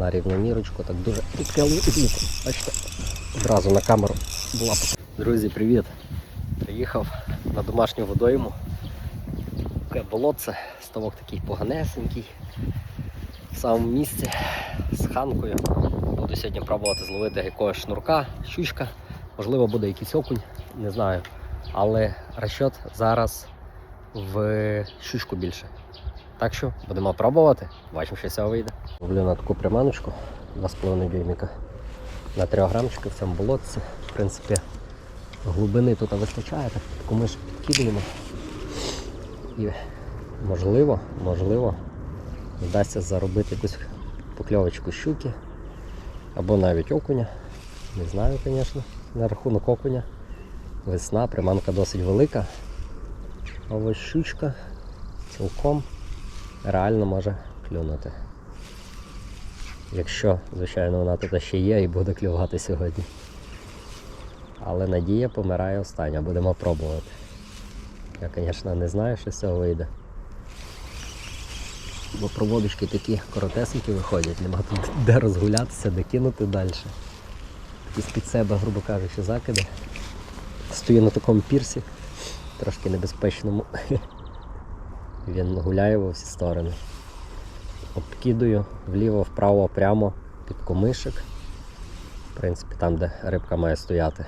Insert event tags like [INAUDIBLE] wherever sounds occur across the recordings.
на рівномірочку, так дуже. Бачите, одразу на камеру була. Друзі, привіт! Приїхав на домашню водойму. Таке болотце, ставок такий поганесенький. В самому місці з ханкою. Буду сьогодні пробувати зловити якогось шнурка, щучка, можливо буде якийсь окунь, не знаю. Але розчот зараз в щучку більше. Так що будемо пробувати. Бачимо, що з цього вийде. Ловлю на таку приманочку 2,5 дюйміка на 3 грамчики в цьому болотці. В принципі, глибини тут вистачає, так ми ж підкидуємо. І можливо, можливо, вдасться заробити якусь покльовочку щуки або навіть окуня. Не знаю, звісно, на рахунок окуня. Весна, приманка досить велика. А ось щучка цілком реально може клюнути. Якщо, звичайно, вона тут ще є і буде клювати сьогодні. Але надія помирає остання, будемо пробувати. Я, звісно, не знаю, що з цього вийде. Бо проводочки такі коротесенькі виходять, нема тут де розгулятися, де кинути далі. Такі з-під себе, грубо кажучи, закиди. Стою на такому пірсі, трошки небезпечному. [LAUGHS] Він гуляє во всі сторони. Обкидую вліво, вправо, прямо під комишик. В принципі, там, де рибка має стояти.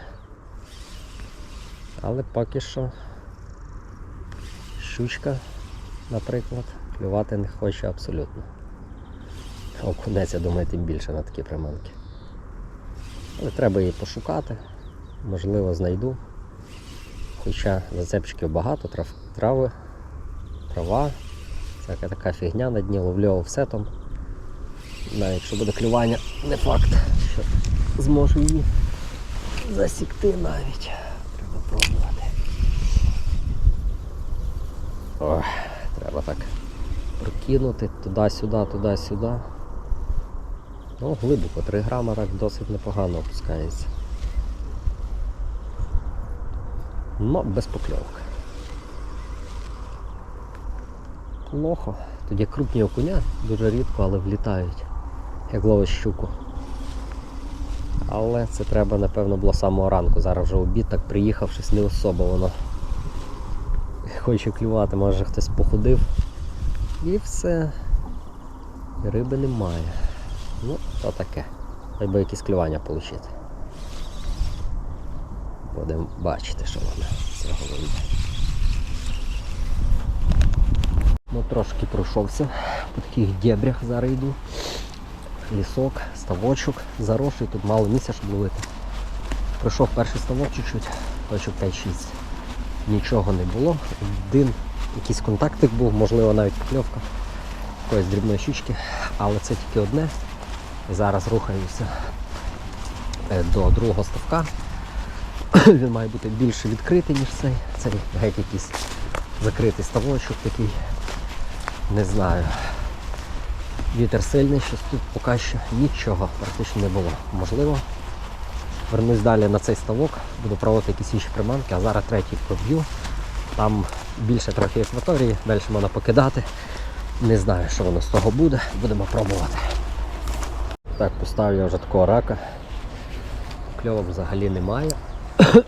Але поки що щучка, наприклад, клювати не хоче абсолютно. Окунець, я думаю, тим більше на такі приманки. Але треба її пошукати, можливо, знайду. Хоча зацепчиків багато, трав, трави, трава, всяка така фігня на дні, ловлю офсетом. Навіть якщо буде клювання, не факт, що зможу її засікти навіть. Треба пробувати. Ой, треба так прокинути туди-сюди, туди-сюди. Ну, глибоко, 3 грама так досить непогано опускається. Ну, без покльовок. Плохо. Тоді крупні окуня дуже рідко, але влітають, як ловиш щуку. Але це треба, напевно, було самого ранку. Зараз вже обід так приїхав, щось не особо воно хоче клювати, може хтось походив. І все. Риби немає. Ну, то таке. Би якісь клювання отримати. Будемо бачити, що воно з цього вийде. Ну, трошки пройшовся по таких дебрях зараз йду. Лісок, ставочок, заросший, тут мало місця, щоб ловити. Пройшов перший ставок чуть-чуть, точок 5-6. Нічого не було. Один якийсь контактик був, можливо навіть покльовка якоїсь дрібної щучки, але це тільки одне. Зараз рухаюся е, до другого ставка. [COUGHS] Він має бути більше відкритий, ніж цей. Цей геть якийсь закритий ставочок такий. Не знаю. Вітер сильний, щось тут поки що нічого практично не було. Можливо, вернусь далі на цей ставок, буду проводити якісь інші приманки, а зараз третій проб'ю. Там більше трохи екваторії, далі можна покидати. Не знаю, що воно з того буде, будемо пробувати. Так, поставив я вже такого рака. Кльовок взагалі немає.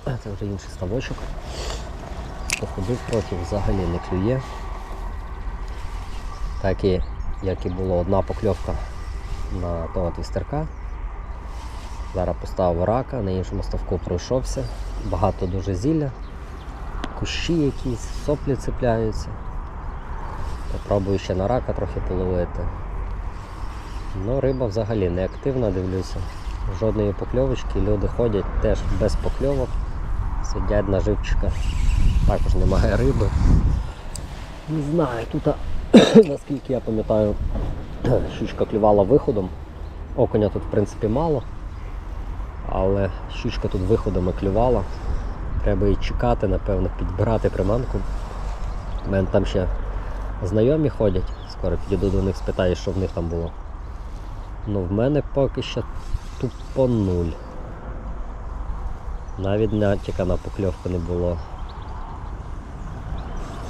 Це вже інший ставочок. Походив трохи, взагалі не клює. Так і як і було одна покльовка на того твістерка. Зараз поставив рака, на іншому ставку пройшовся, багато дуже зілля, кущі якісь, соплі цепляються. Попробую ще на рака трохи половити. Ну, риба взагалі не активна, дивлюся. Жодної покльовочки, люди ходять теж без покльовок, сидять на живчиках. Також немає риби. Не знаю, тут, [COUGHS] наскільки я пам'ятаю, [COUGHS] щучка клювала виходом. Окуня тут в принципі мало, але щучка тут виходами клювала. Треба її чекати, напевно, підбирати приманку. У мене там ще знайомі ходять, скоро підійду до них, спитаю, що в них там було. Ну в мене поки що тупо нуль. Навіть натяка на покльовку не було.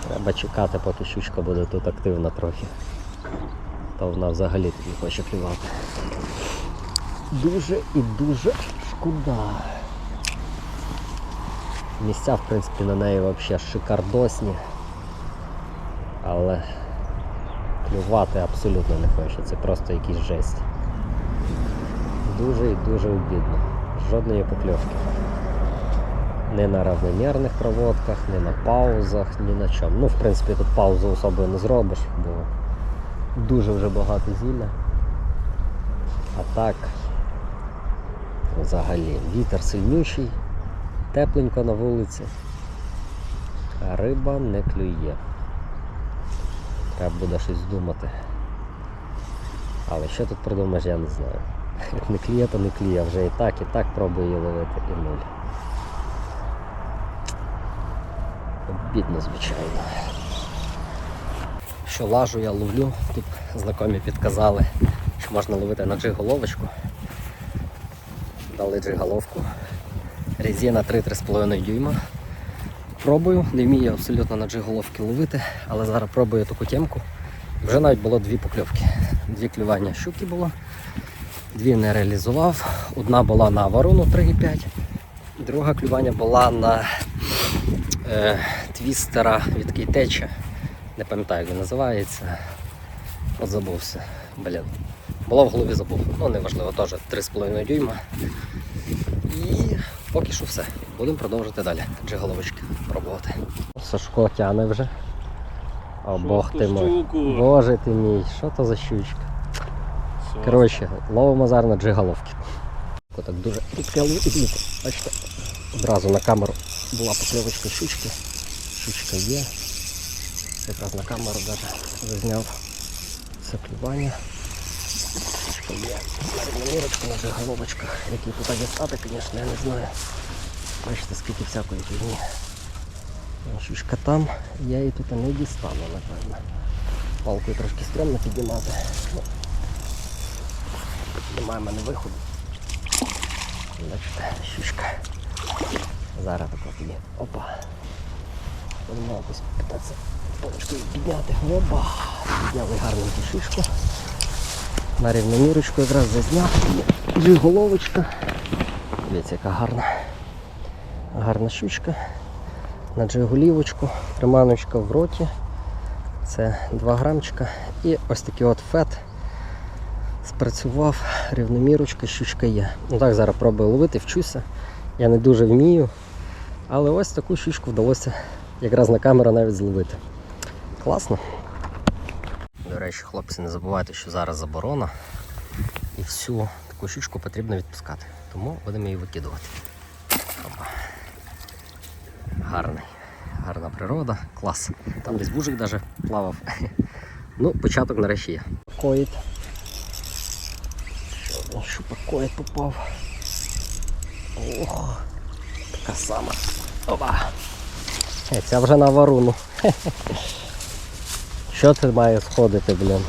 Треба чекати, поки щучка буде тут активна трохи. то вона взагалі не хоче клювати. Дуже і дуже шкода. Місця, в принципі, на неї взагалі шикардосні. Але клювати абсолютно не хоче. Це просто якийсь жесть. Дуже і дуже обідно. Жодної покльовки. Не на равномірних проводках, не на паузах, ні на чому. Ну, в принципі, тут паузу особою не зробиш, бо дуже вже багато зілля. А так, взагалі, вітер сильніший, тепленько на вулиці, а риба не клює. Треба буде щось думати. Але що тут придумаєш, я не знаю. Як [LAUGHS] не кліє, то не кліє, вже і так, і так пробую її ловити і нуль. Обідно, звичайно. Що лажу я ловлю, тут знайомі підказали, що можна ловити на джиг-головочку. Дали джиг-головку. Резина 3-3,5 дюйма. Пробую, не вмію абсолютно на джиг-головки ловити, але зараз пробую таку темку. Вже навіть було дві покльовки. Дві клювання щуки було, дві не реалізував. Одна була на ворону 3,5, друга клювання була на е, твістера від кейтеча. Не пам'ятаю, як він називається. От забувся. Блін. Було в голові забув. Ну, неважливо, теж 3,5 дюйма. І поки що все. Будемо продовжувати далі. Джиголовочки пробувати. Сашко тяне вже. О, Бог ти мой. Боже ти мій, що то за щучка? Коротше, ловимо зараз на джиголовки. Так дуже. Бачите, одразу на камеру була покльовочка щучки. Щучка є. Якраз на камеру навіть зазняв це клювання. Щучка є. Навіть на джиголовочках. Які тут дістати, звісно, я не знаю. Бачите, скільки всякої фігні. Щучка там, я її тут не дістану, напевно. Палкою трошки стрьомно піднімати. Ну, немає в мене виходу. Бачите, щучка. Зараз так от є. Опа. Будемо якось питатися паличкою підняти. Опа. Підняли гарненьку щучку. На рівномірочку якраз зазняв. Є головочка. Дивіться, яка гарна. Гарна щучка. На джигулівочку. Приманочка в роті. Це 2 грамчика. І ось такий от фет спрацював, рівномірочка, щучка є. Ну так, зараз пробую ловити, вчуся. Я не дуже вмію. Але ось таку щучку вдалося якраз на камеру навіть зловити. Класно. До речі, хлопці, не забувайте, що зараз заборона. І всю таку щучку потрібно відпускати. Тому будемо її викидувати. Опа. Гарний. Гарна природа, клас. Там десь бужик навіть плавав. Ну, початок нарешті є. Коїть. Шупакоїд попав. Ох, така сама. Опа. Е, Ця вже на варуну. [LAUGHS] Що це має сходити, блін?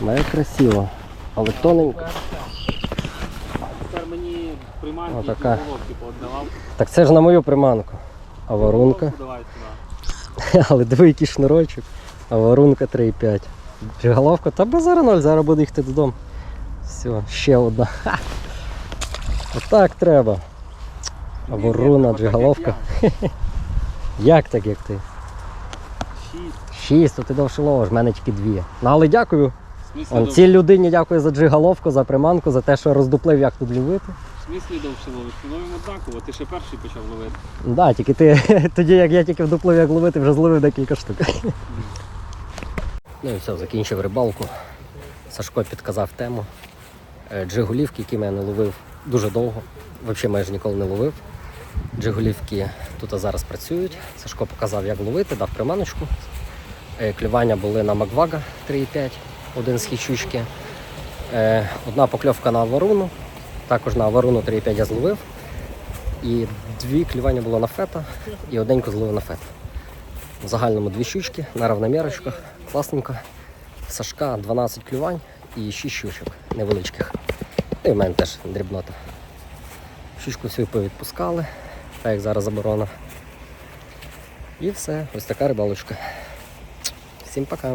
Має красиво. Але тоненько. Тепер мені приманки Отака. і пооддавав. Так це ж на мою приманку. А варунка. Давай сюди. [LAUGHS] Але диви який шнурочок. А варунка 3,5. Джиголовка, та базара ноль, зараз буде їхати додому. Все, ще одна. Ха! Отак треба. А воруна, джиголовка. [LAUGHS] так, як так, як ти? Шість. Шість, то ти довше ловиш, в мене тільки дві. Ну але дякую. Смислі, Он, цій людині дякую за джиголовку, за приманку, за те, що роздуплив, як тут ловити. в смислі довше ловиш? Ми ловимо однаково, ти ще перший почав ловити. Да, тільки ти [LAUGHS] тоді, як я тільки вдуплив, як ловити, вже зловив декілька штук. Ну і все, закінчив рибалку. Сашко підказав тему. Е, Джигулівки, які я не ловив дуже довго, взагалі майже ніколи не ловив. Джигулівки тут зараз працюють. Сашко показав, як ловити, дав приманочку. Е, Клювання були на Маквага 3,5, один з хічучки. Е, Одна покльовка на варуну, також на варуну 3,5 я зловив. І дві клювання було на фета і одненько зловив на фет. В загальному дві щучки на равномірочках. Класненько. Сашка 12 клювань і 6 щучок невеличких. Ну і в мене теж дрібнота. Щучку всю повідпускали, так як зараз заборона. І все, ось така рибалочка. Всім пока.